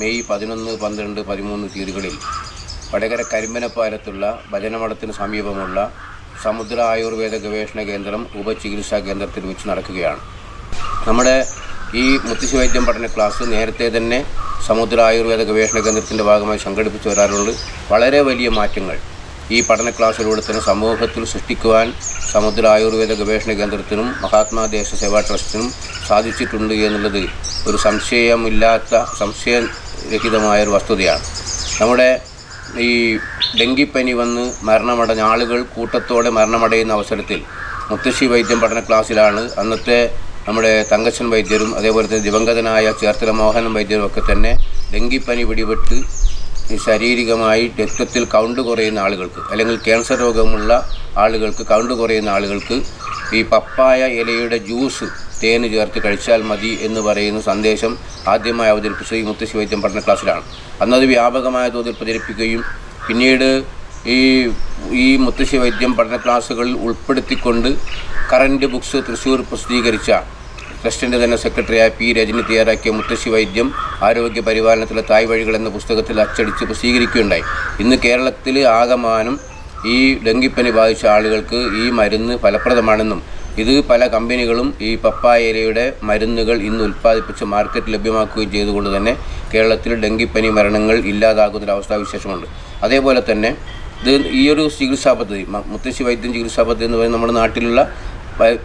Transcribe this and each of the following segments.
May പതിനൊന്ന് പന്ത്രണ്ട് പതിമൂന്ന് തീയതികളിൽ വടകര കരിമ്പനപ്പാലത്തുള്ള ഭജനമഠത്തിന് സമീപമുള്ള സമുദ്ര ആയുർവേദ ഗവേഷണ കേന്ദ്രം ഉപചികിത്സാ കേന്ദ്രത്തിൽ വെച്ച് നടക്കുകയാണ്. നമ്മുടെ ഈ മുത്തശ്ശി വൈദ്യം പഠന ക്ലാസ് നേരത്തെ തന്നെ സമുദ്ര ആയുർവേദ ഗവേഷണ കേന്ദ്രത്തിന്റെ ഭാഗമായി സംഘടിപ്പിച്ചു വരാറുണ്ട്. വളരെ വലിയ മാറ്റങ്ങൾ ഈ പഠന ക്ലാസ്സിലൂടെ തന്നെ സമൂഹത്തിൽ സൃഷ്ടിക്കുവാൻ സമുദ്ര ആയുർവേദ ഗവേഷണ കേന്ദ്രത്തിനും മഹാത്മാദേശ സേവാ ട്രസ്റ്റിനും സാധിച്ചിട്ടുണ്ട് എന്നുള്ളത് ഒരു സംശയമില്ലാത്ത സംശയരഹിതമായ ഒരു വസ്തുതയാണ്. നമ്മുടെ ഈ ഡെങ്കിപ്പനി വന്ന് മരണമടഞ്ഞ ആളുകൾ കൂട്ടത്തോടെ മരണമടയുന്ന അവസരത്തിൽ മുത്തശ്ശി വൈദ്യം പഠന ക്ലാസ്സിലാണ്. അന്നത്തെ നമ്മുടെ തങ്കച്ചൻ വൈദ്യരും അതേപോലെ തന്നെ ദിവംഗതനായ ചേർത്തല മോഹനൻ വൈദ്യരും ഒക്കെ തന്നെ ഡെങ്കിപ്പനി പിടിപെട്ട് ശാരീരികമായി രക്തത്തിൽ കൗണ്ട് കുറയുന്ന ആളുകൾക്ക് അല്ലെങ്കിൽ ക്യാൻസർ രോഗമുള്ള ആളുകൾക്ക് കൗണ്ട് കുറയുന്ന ആളുകൾക്ക് ഈ പപ്പായ ഇലയുടെ ജ്യൂസ് തേന് ചേർത്ത് കഴിച്ചാൽ മതി എന്ന് പറയുന്ന സന്ദേശം ആദ്യമായി അവതരിപ്പിച്ചത് ഈ മുത്തശ്ശി വൈദ്യം പഠന ക്ലാസ്സിലാണ്. അന്നത് വ്യാപകമായ തോതിൽ പ്രചരിപ്പിക്കുകയും പിന്നീട് ഈ ഈ മുത്തശ്ശി വൈദ്യം പഠന ക്ലാസ്സുകളിൽ ഉൾപ്പെടുത്തിക്കൊണ്ട് കറന്റ് ബുക്സ് തൃശ്ശൂർ പ്രസിദ്ധീകരിച്ച ട്രസ്റ്റിന്റെ തന്നെ സെക്രട്ടറിയായ പി രജനി തയ്യാറാക്കിയ മുത്തശ്ശി വൈദ്യം ആരോഗ്യ പരിപാലനത്തിലെ തായ് വഴികൾ എന്ന പുസ്തകത്തിൽ അച്ചടിച്ച് പ്രസിദ്ധീകരിക്കുകയുണ്ടായി. ഇന്ന് കേരളത്തിൽ ആകമാനം ഈ ഡെങ്കിപ്പനി ബാധിച്ച ആളുകൾക്ക് ഈ മരുന്ന് ഫലപ്രദമാണെന്നും ഇത് പല കമ്പനികളും ഈ പപ്പായ ഇലയുടെ മരുന്നുകൾ ഇന്ന് ഉൽപ്പാദിപ്പിച്ച് മാർക്കറ്റ് ലഭ്യമാക്കുകയും ചെയ്തുകൊണ്ട് തന്നെ കേരളത്തിൽ ഡെങ്കിപ്പനി മരണങ്ങൾ ഇല്ലാതാകുന്നൊരവസ്ഥാവിശേഷമുണ്ട് അതേപോലെ തന്നെ ഇത് ഈ ഒരു ചികിത്സാ പദ്ധതി മുത്തശ്ശി വൈദ്യം ചികിത്സാ പദ്ധതി എന്ന് പറയുന്നത് നമ്മുടെ നാട്ടിലുള്ള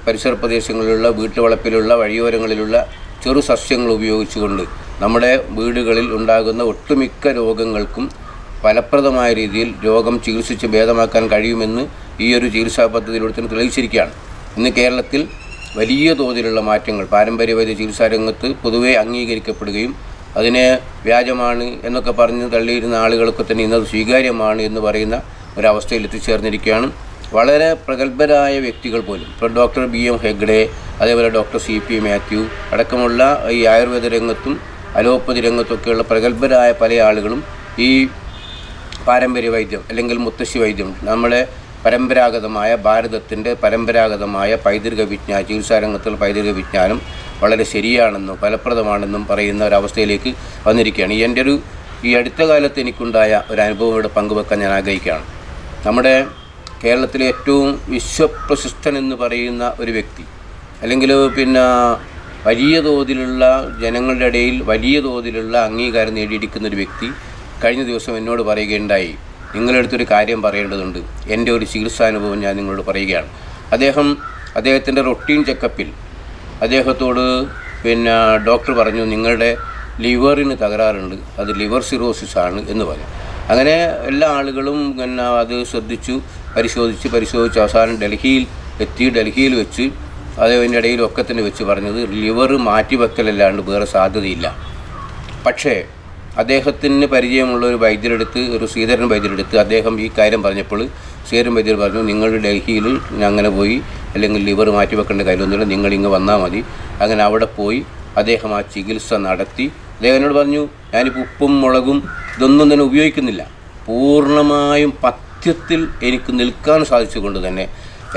പരിസര പ്രദേശങ്ങളിലുള്ള വീട്ടുവളപ്പിലുള്ള വഴിയോരങ്ങളിലുള്ള ചെറു സസ്യങ്ങൾ ഉപയോഗിച്ചുകൊണ്ട് നമ്മുടെ വീടുകളിൽ ഉണ്ടാകുന്ന ഒട്ടുമിക്ക രോഗങ്ങൾക്കും ഫലപ്രദമായ രീതിയിൽ രോഗം ചികിത്സിച്ച് ഭേദമാക്കാൻ കഴിയുമെന്ന് ഈ ഒരു ചികിത്സാ പദ്ധതിയിലൂടെ തന്നെ തെളിയിച്ചിരിക്കുകയാണ്. ഇന്ന് കേരളത്തിൽ വലിയ തോതിലുള്ള മാറ്റങ്ങൾ പാരമ്പര്യ വൈദ്യ ചികിത്സാ രംഗത്ത് പൊതുവെ അംഗീകരിക്കപ്പെടുകയും അതിനെ വ്യാജമാണ് എന്നൊക്കെ പറഞ്ഞ് തള്ളിയിരുന്ന ആളുകൾക്ക് തന്നെ ഇന്നത് സ്വീകാര്യമാണ് എന്ന് പറയുന്ന ഒരവസ്ഥയിൽ എത്തിച്ചേർന്നിരിക്കുകയാണ് വളരെ പ്രഗത്ഭരായ വ്യക്തികൾ പോലും. ഇപ്പോൾ ഡോക്ടർ ബി എം ഹെഗ്ഡെ അതേപോലെ ഡോക്ടർ സി പി മാത്യു അടക്കമുള്ള ഈ ആയുർവേദ രംഗത്തും അലോപ്പതി രംഗത്തൊക്കെയുള്ള പ്രഗത്ഭരായ പല ആളുകളും ഈ പാരമ്പര്യ വൈദ്യം അല്ലെങ്കിൽ മുത്തശ്ശി വൈദ്യം നമ്മുടെ പരമ്പരാഗതമായ ഭാരതത്തിന്റെ പരമ്പരാഗതമായ പൈതൃക വിജ്ഞാന ചികിത്സാരംഗത്തുള്ള പൈതൃക വിജ്ഞാനം വളരെ ശരിയാണെന്നും ഫലപ്രദമാണെന്നും പറയുന്ന ഒരവസ്ഥയിലേക്ക് വന്നിരിക്കുകയാണ്. എന്റെ ഒരു ഈ അടുത്ത കാലത്ത് എനിക്കുണ്ടായ ഒരു അനുഭവം ഇവിടെ പങ്കുവെക്കാൻ ഞാൻ ആഗ്രഹിക്കുകയാണ്. നമ്മുടെ കേരളത്തിലെ ഏറ്റവും വിശ്വപ്രശസ്തൻ എന്ന് പറയുന്ന ഒരു വ്യക്തി. അല്ലെങ്കിൽ പിന്നെ വലിയ തോതിലുള്ള ജനങ്ങളുടെ ഇടയിൽ വലിയ തോതിലുള്ള അംഗീകാരം നേടിയിരിക്കുന്ന ഒരു വ്യക്തി കഴിഞ്ഞ ദിവസം എന്നോട് പറയുകയുണ്ടായി. നിങ്ങളെടുത്തൊരു കാര്യം പറയേണ്ടതുണ്ട്. എന്റെ ഒരു ചികിത്സാനുഭവം ഞാൻ നിങ്ങളോട് പറയുകയാണ്. അദ്ദേഹം അദ്ദേഹത്തിന്റെ റൊട്ടീൻ ചെക്കപ്പിൽ അദ്ദേഹത്തോട് പിന്നെ ഡോക്ടർ പറഞ്ഞു നിങ്ങളുടെ ലിവറിന് തകരാറുണ്ട്. അത് ലിവർ സിറോസിസ് ആണ് എന്ന് പറഞ്ഞു. അങ്ങനെ എല്ലാ ആളുകളും പിന്നെ അത് ശ്രദ്ധിച്ചു. പരിശോധിച്ച് പരിശോധിച്ച് അവസാനം ഡൽഹിയിൽ എത്തി ഡൽഹിയിൽ വെച്ച് അത് അതിന്റെ ഇടയിലൊക്കെ തന്നെ വെച്ച് പറഞ്ഞത് ലിവർ മാറ്റിവെക്കലല്ലാണ്ട് വേറെ സാധ്യതയില്ല. പക്ഷേ അദ്ദേഹത്തിന് പരിചയമുള്ള ഒരു വൈദ്യരെടുത്ത് ഒരു ശ്രീധരൻ വൈദ്യരെടുത്ത് അദ്ദേഹം ഈ കാര്യം പറഞ്ഞപ്പോൾ ശ്രീധരൻ വൈദ്യർ പറഞ്ഞു നിങ്ങൾ ഡൽഹിയിൽ അങ്ങനെ പോയി അല്ലെങ്കിൽ ലിവർ മാറ്റി വെക്കേണ്ട കാര്യമൊന്നുമില്ല നിങ്ങളിങ്ങ് വന്നാൽ മതി. അങ്ങനെ അവിടെ പോയി അദ്ദേഹം ആ ചികിത്സ നടത്തി. അദ്ദേഹം എന്നോട് പറഞ്ഞു ഞാനിപ്പോൾ ഉപ്പും മുളകും ഇതൊന്നും തന്നെ ഉപയോഗിക്കുന്നില്ല. പൂർണമായും പഥ്യത്തിൽ എനിക്ക് നിൽക്കാൻ സാധിച്ചുകൊണ്ട് തന്നെ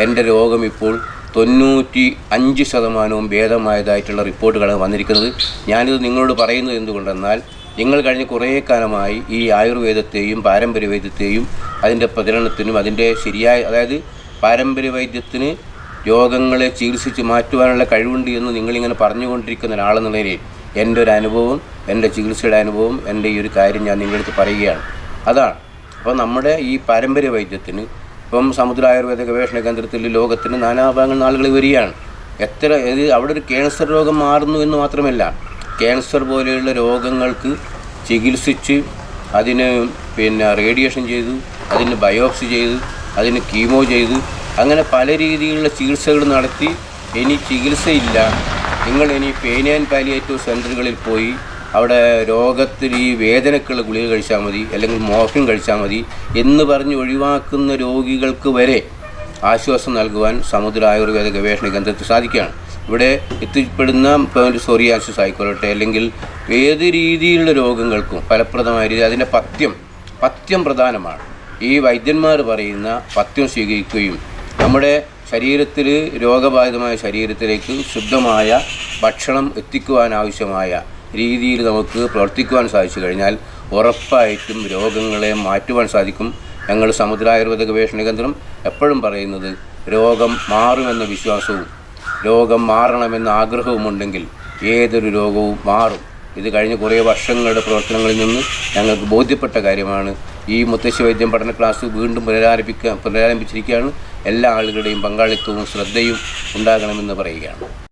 എന്റെ രോഗം ഇപ്പോൾ തൊണ്ണൂറ്റി അഞ്ച് ശതമാനവും ഭേദമായതായിട്ടുള്ള റിപ്പോർട്ടുകളാണ് വന്നിരിക്കുന്നത്. ഞാനിത് നിങ്ങളോട് പറയുന്നത് എന്തുകൊണ്ടെന്നാൽ നിങ്ങൾ കഴിഞ്ഞ കുറേ കാലമായി ഈ ആയുർവേദത്തെയും പാരമ്പര്യ വൈദ്യത്തെയും അതിന്റെ പ്രചരണത്തിനും അതിന്റെ ശരിയായ അതായത് പാരമ്പര്യ വൈദ്യത്തിന് രോഗങ്ങളെ ചികിത്സിച്ച് മാറ്റുവാനുള്ള കഴിവുണ്ട് എന്ന് നിങ്ങളിങ്ങനെ പറഞ്ഞുകൊണ്ടിരിക്കുന്ന ഒരാളെന്ന നിലയിൽ എന്റെ ഒരു അനുഭവം എന്റെ ചികിത്സയുടെ അനുഭവം എന്റെ ഈ ഒരു കാര്യം ഞാൻ നിങ്ങളടുത്ത് പറയുകയാണ്. അതാണ്. അപ്പോൾ നമ്മുടെ ഈ പാരമ്പര്യ വൈദ്യത്തിന് ഇപ്പം സമുദ്ര ആയുർവേദ ഗവേഷണ കേന്ദ്രത്തിൽ ലോകത്തിന് നാനാഭാഗങ്ങളിൽ ആളുകൾ വരികയാണ്. എത്ര ഇത് അവിടെ ഒരു ക്യാൻസർ രോഗം മാറുന്നു എന്ന് മാത്രമല്ല ക്യാൻസർ പോലെയുള്ള രോഗങ്ങൾക്ക് ചികിത്സിച്ച് അതിന് പിന്നെ റേഡിയേഷൻ ചെയ്തു അതിന് ബയോപ്സി ചെയ്തു അതിന് കീമോ ചെയ്തു അങ്ങനെ പല രീതിയിലുള്ള ചികിത്സകൾ നടത്തി ഇനി ചികിത്സയില്ല. നിങ്ങൾ ഇനി പെയിൻ ആൻഡ് പാലിയേറ്റീവ് സെന്ററുകളിൽ പോയി അവിടെ രോഗത്തിൽ ഈ വേദനക്കുള്ള ഗുളിക കഴിച്ചാൽ മതി അല്ലെങ്കിൽ മോഫിൻ കഴിച്ചാൽ മതി എന്ന് പറഞ്ഞ് ഒഴിവാക്കുന്ന രോഗികൾക്ക് വരെ ആശ്വാസം നൽകുവാൻ സമുദ്ര ആയുർവേദ ഗവേഷണ കേന്ദ്രത്തിൽ സാധിക്കുകയാണ്. ഇവിടെ എത്തിപ്പെടുന്ന സോറിയാസിസ് ആയിക്കൊള്ളട്ടെ അല്ലെങ്കിൽ ഏത് രീതിയിലുള്ള രോഗങ്ങൾക്കും ഫലപ്രദമായ രീതി അതിന്റെ പഥ്യം പഥ്യം പ്രധാനമാണ്. ഈ വൈദ്യന്മാർ പറയുന്ന പഥ്യം സ്വീകരിക്കുകയും നമ്മുടെ ശരീരത്തിൽ രോഗബാധിതമായ ശരീരത്തിലേക്ക് ശുദ്ധമായ ഭക്ഷണം എത്തിക്കുവാൻ ആവശ്യമായ രീതിയിൽ നമുക്ക് പ്രവർത്തിക്കുവാൻ സാധിച്ചു കഴിഞ്ഞാൽ ഉറപ്പായിട്ടും രോഗങ്ങളെ മാറ്റുവാൻ സാധിക്കും. ഞങ്ങൾ സമുദ്രായുർവേദ ഗവേഷണ കേന്ദ്രം എപ്പോഴും പറയുന്നത് രോഗം മാറുമെന്ന വിശ്വാസവും രോഗം മാറണമെന്ന ആഗ്രഹവുമുണ്ടെങ്കിൽ ഏതൊരു രോഗവും മാറും. ഇത് കഴിഞ്ഞ കുറേ വർഷങ്ങളുടെ പ്രവർത്തനങ്ങളിൽ നിന്ന് ഞങ്ങൾക്ക് ബോധ്യപ്പെട്ട കാര്യമാണ്. ഈ മുത്തശ്ശി വൈദ്യം പഠന ക്ലാസ് വീണ്ടും പുനരാരംഭിക്കുക പുനരാരംഭിച്ചിരിക്കുകയാണ്. എല്ലാ ആളുകളുടെയും പങ്കാളിത്തവും ശ്രദ്ധയും ഉണ്ടാകണമെന്ന് പറയുകയാണ്.